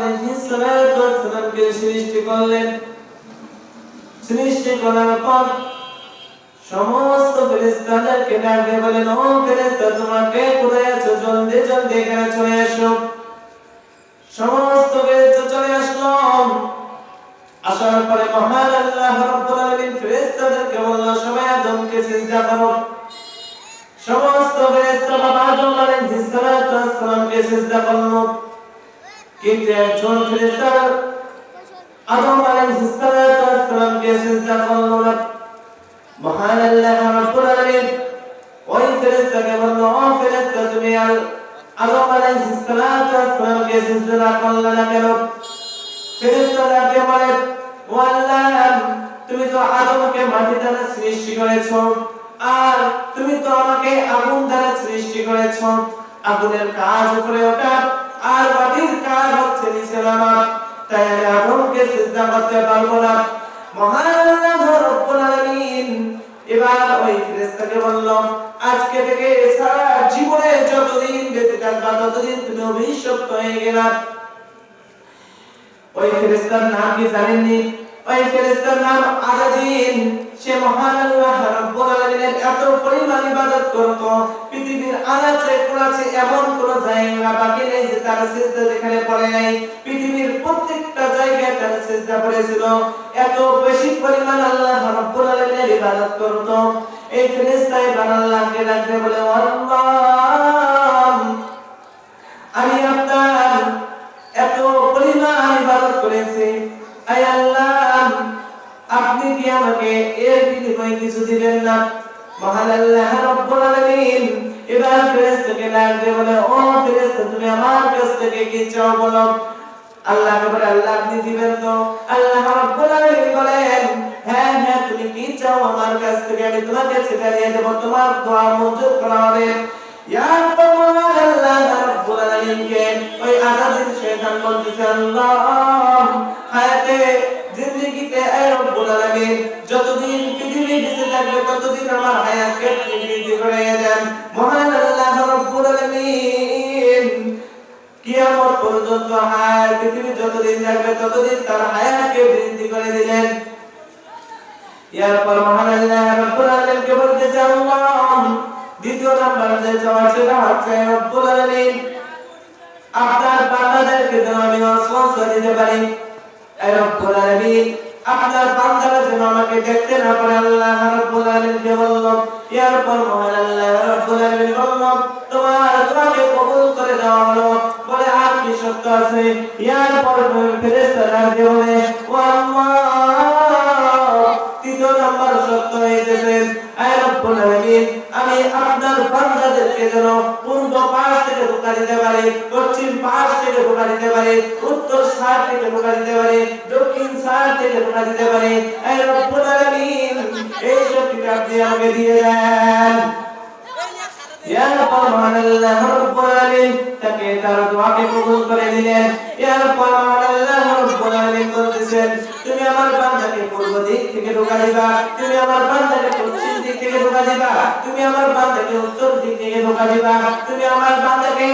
আলাইহিস সৃষ্টি করলেন। সৃষ্টি করার পর সমস্ত ফেরেশতাদেরকে ডাক বলেন, ও ফেরেশতা, তোমরা কে জলদি জলদি এখানে চলে আসো সমস্ত ফেরেশতা চলে আসলো। আসার পরে মহান আল্লাহ রাব্বুল আলামিন ফেরেশতাদেরকে বলল, সবাই আদমকে সিজদা করো। সমস্ত ফেরেশতা বাবা আদম আলাইহিস সালাতু ওয়াস সালামকে সিজদা করল। কিন্তু একজন ফেরেশতা আদম আলাইহিস সালামকে সিজদা করল না। মহান আল্লাহ রাব্বুল আলামিন ওই ফেরেশতাকে বলল, ও ফেরেশতা, তুমি আর আদম আলাইহিস সালামকে সিজদা করলে না কেন? ফেরেশতাকে বলে, ও আল্লাহ, তুমি তো আদমকে মাটি দ্বারা সৃষ্টি করেছ, আর তুমি তো আমাকে আগুন দ্বারা সৃষ্টি করেছ। আগুনের কাজ উপরে ওঠা আর মাটির কাজ হচ্ছে নিচে নামা তাই আমি আদমকে সিজদা করতে পারব না। মহান আল্লাহ রব্বুল আলামিন এবার ওই ফেরেশতাকে বলল, আজকে থেকে সারা জীবনে যতদিন বেঁচে থাকবা, ততদিন তুমি অভিশপ্ত হয়ে গেলা। ওই ফেরেশতার নাম কি জানেননি? ওই ফেরেশতার নাম আরাজিন সে মহান আল্লাহ রাব্বুল আলামিনের এত পরিমাণ ইবাদত এমন কোন জায়গা বাকি নেই যে তার সিজদা যেখানে পড়ে নাই, পৃথিবীর প্রত্যেকটা জায়গায় তার সিজদা পড়েছিল। এত বেশি পরিমাণ আল্লাহ রাব্বুল আলামিনের ইবাদত করত। এই ফেরেশতা এবার আল্লাহকে ডাকতে বলে, আল্লাহ! আমার কাছ থেকে কি চাও বলো আল্লাহ বলে আল্লাহ আপনি দিবেন তো? আল্লাহ রব্বুল আলামিন বলেন হ্যাঁ হ্যাঁ তুমি কি চাও আমার কাছ থেকে? আমি তোমাকে সেটা দেব। তোমার দোয়া মঞ্জুর করা হবে। মহান আল্লাহ রব্বুল ওই শয়তান বলতেছে, আল্লাহ, হায়াতে, জিন্দেগিতে আলামিন, যতদিন পৃথিবী বেঁচে থাকবে, ততদিন আমার হায়াতকে বৃদ্ধি করে মহান আল্লাহ কিয়ামত পর্যন্ত হায়াত পৃথিবী যতদিন থাকবে ততদিন তার হায়াতকে বৃদ্ধি করে দিলেন। এরপর মহান আল্লাহ রব্বুল আলামিনকে বলতেছে আল্লাহ, দ্বিতীয় নাম্বার যে চাওয়া সেটা হচ্ছে রব্বুল আলামিন। আপনার বান্দাদেরকে যেন আমি ওয়াসওয়াসা দিতে পারি। রব্বুল আলামিন আপনার বান্দারা যেন আমাকে দেখতে না পারে, আল্লাহ রাব্বুল আলামিনকে বলল এরপর মহান আল্লাহ রাব্বুল আলামিন বলল, তোমার দোয়াকে কবুল করে দেওয়া হলো। বলে, আর সত্য আছে? এরপর ফেরেশতারা বলে ও আল্লাহ তৃতীয় নাম্বার সত্য হইতেছে আয় রব্বুল আলামিন, আমি আপনার বান্দাদেরকে যেন পূর্ব পাশ থেকে ঢোকা দিতে পারি, পশ্চিম পাশ থেকে ঢোকা দিতে পারি, উত্তর সাইড থেকে ঢোকা দিতে পারি, দক্ষিণ সাইড থেকে ঢোকা দিতে পারি। আয় রব্বুল আলামিন, এই শক্তিটা আপনি আমাকে দিয়ে দেন। এরপর মহান আল্লাহ রব্বুল আলামিন, তাকে তার দোয়াকে কবুল করে দিলেন এরপর মহান আল্লাহ রব্বুল আলামিন বলতেছেন তুমি আমার বান্দাকে পূর্ব দিক থেকে ঢোকা দিবা, তুমি আমার বান্দাকে পশ্চিম দিক থেকে ঢোকা দিবা, তুমি আমার বান্দাকে উত্তর দিক থেকে ঢোকা দিবা, তুমি আমার বান্দাকে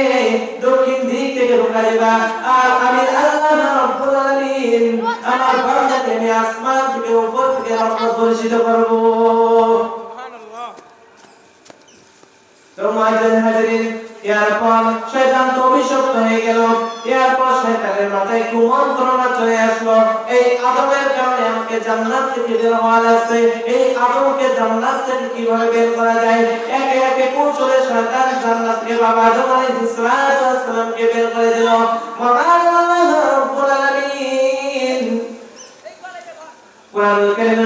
দক্ষিণ দিক থেকে ঢোকা দিবা। আর আমি আল্লাহ রব্বুল আলামিন আমার বান্দাকে আমি আসমান থেকে উপর থেকে রহমত বর্ষিত করব। রমাজান হাজিরিন এরপর শয়তান তো অভিশপ্ত হয়ে গেল। এরপর শয়তানের মাথায় কুমন্ত্রণা চলে আসলো। এই আদমের কারণে আমাকে জান্নাত থেকে বের হওয়া লাগছে এই আদমকে জান্নাত থেকে কীভাবে বের করা যায়? একে একে কৌশলে শয়তান জান্নাত থেকে বাবা আদম আলাইহিস সালামকে বের করে দিল। মহান আল্লাহ রাব্বুল আলামিন। কোরআন কারীমের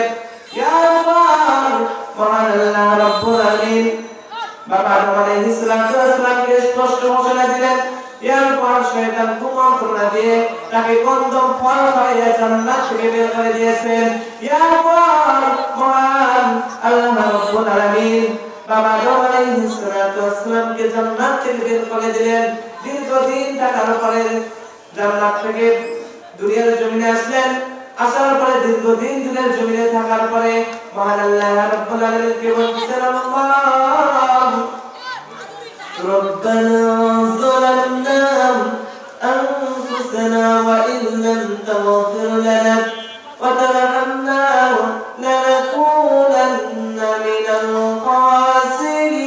স্পষ্ট ঘোষণা দিলেন। এরপর শয়তান কুমন্ত্রণা দিয়ে তাকে গন্ধম ফল খাইয়ে জান্নাত থেকে বের করে দিয়েছেন। এরপর মহান আল্লাহ রাব্বুল আলামিন বাবা আলাইহিস সালাতু ওয়াসসালামকে জান্নাত থেকে বের করে দিলেন। দীর্ঘদিন থাকার পরে জান্নাত থেকে দুনিয়ার জমিনে আসলেন। আসার পরে দীর্ঘদিন দিনের জমিনে থাকার পরে মহান আল্লাহ রাব্বুল আলামিনকে বলতেছেন আল্লাহ ربنا ظلمنا أنفسنا وإن لم تغفر لنا وترحمنا لنكونن من الخاسرين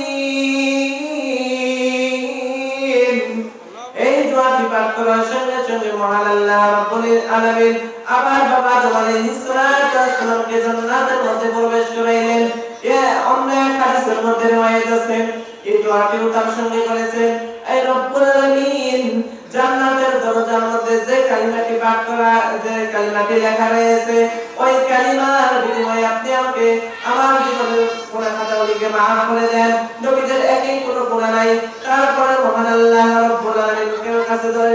এই দোয়াটি পাঠ করার সঙ্গে সঙ্গে মহান আল্লাহ রাব্বুল আলামিন আবার বাবা আদম আলাইহিস সালাতু ওয়াস সালামকে জান্নাতের মধ্যে প্রবেশ করাইলেন এ অন্য এক হাদিসের মধ্যে রওয়ায়াত আছে এই দোয়াটিও তার সঙ্গে করেছেন এই রব্বুল আলামিন, জান্নাতের দরজার মধ্যে যে কালিমাটি পাঠ করা, যে কালিমাটি লেখা রয়েছে, ওই কালিমার বিনিময়ে আপনি আমাকে আমার জীবনের গুনাহ খাতাগুলিকে মাফ করে দেন। নবীদের একই কোনো গুনাহ নাই। তারপরে মহান আল্লাহ রব্বুল আলামিনের কাছে দোয়া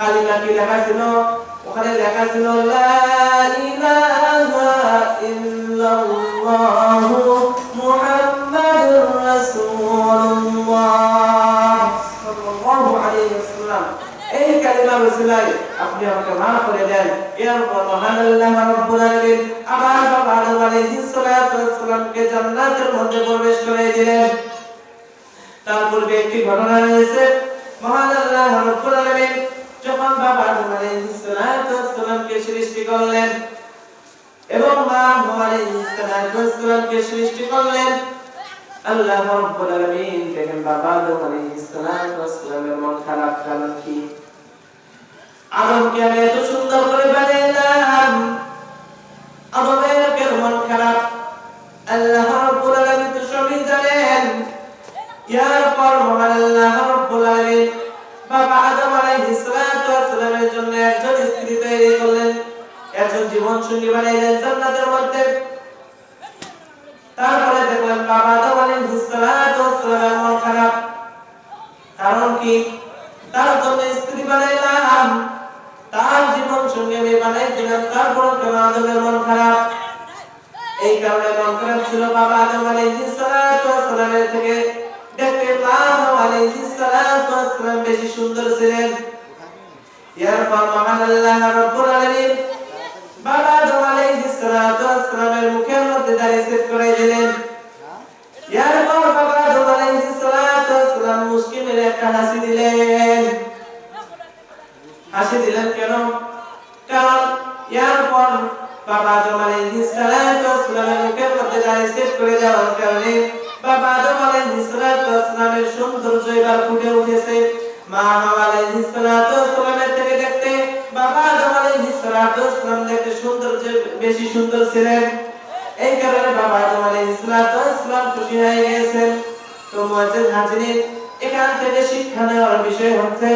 কালিমা কি লেখা ছিল ওখানে লেখা ছিল আপনি আমাকে করে দেন। মহান আল্লাহ প্রবেশ তার পূর্বে একটি ঘটনা রয়েছে। মহান আল্লাহ আলামিন যখন বাবা আদম সৃষ্টি করলেন এবং মা সৃষ্টি করলেন, আল্লাহ রাব্বুল আলামিন দেখেন বাবা মন খারাপ কি? আমি এত সুন্দর করে বানাইলাম, আদমের কেন মন খারাপ। আল্লাহ রাব্বুল আলামিন তো সবই জানেন আল্লাহ জন্য একজন স্ত্রী তৈরি করলেন, একজন জীবন সঙ্গী বানাইলেন জান্নাতের মধ্যে। তারপরে দেখলেন বাবা আদম আলাইহিস মন খারাপ। কারণ কি? তার জন্য স্ত্রী বানাইলাম, তার জীবন সঙ্গী আমি বানাই দিলাম, তারপর কেন আদমের মন খারাপ? এই কারণে মন খারাপ ছিল বাবা আদম আলাইহিস সালাতু থেকে। দেখতে মা হাওয়া আলাইহিস বেশি সুন্দর ছিলেন। রাব্বুল আলামিন। বাবা আদম আলাইহিস সালাতু ওয়াস সালামের করে দিলেন। বাবা আদম আলাইহিস সালাতু দিলেন। কেন? কারণ এরপর বাবা আদম আলাইহিস সালাতু ওয়াস সালামের করে দেওয়ার কারণে বাবা আদম আলাইহিস সালাতু ওয়াস সৌন্দর্য এবার ফুটে উঠেছে। বাবা দেখতে সৌন্দর্য বেশি সুন্দর ছিলেন। এই কারণে বাবা খুশি হয়ে তো এখান থেকে শিক্ষা নেওয়ার বিষয় হচ্ছে